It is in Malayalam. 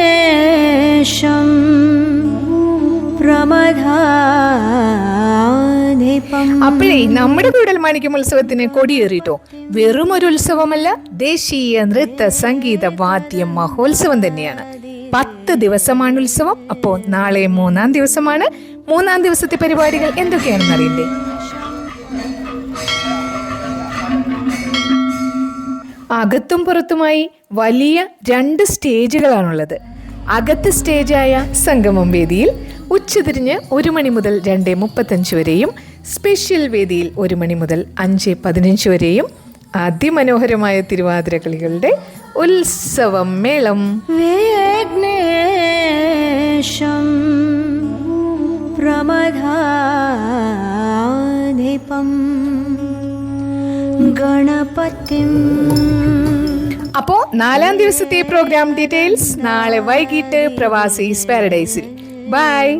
विघ्नेशं प्रमदाधिपम् അപ്പോഴേ നമ്മുടെ കൂടൽ മാണിക്യം ഉത്സവത്തിന് കൊടിയേറിട്ടോ വെറും ഒരു ഉത്സവമല്ല ദേശീയ നൃത്ത സംഗീത വാദ്യ മഹോത്സവം തന്നെയാണ് പത്ത് ദിവസമാണ് ഉത്സവം അപ്പോ നാളെ മൂന്നാം ദിവസമാണ് മൂന്നാം ദിവസത്തെ പരിപാടികൾ എന്തൊക്കെയാണെന്ന് അറിയണ്ടേ അകത്തും പുറത്തുമായി വലിയ രണ്ട് സ്റ്റേജുകളാണുള്ളത്. അകത്ത് സ്റ്റേജായ സംഗമം വേദിയിൽ ഉച്ചതിരിഞ്ഞ് ഒരു മണി മുതൽ രണ്ട് മുപ്പത്തഞ്ച് വരെയും സ്പെഷ്യൽ വേദിയിൽ ഒരു മണി മുതൽ അഞ്ച് പതിനഞ്ച് വരെയും അതിമനോഹരമായ തിരുവാതിര കളികളുടെ ഉത്സവം മേളം. പ്രമധാ ഗണപതിം. അപ്പോ നാലാം ദിവസത്തെ പ്രോഗ്രാം ഡീറ്റെയിൽസ് നാളെ വൈകിട്ട് പ്രവാസീസ് പാരഡൈസിൽ ബൈ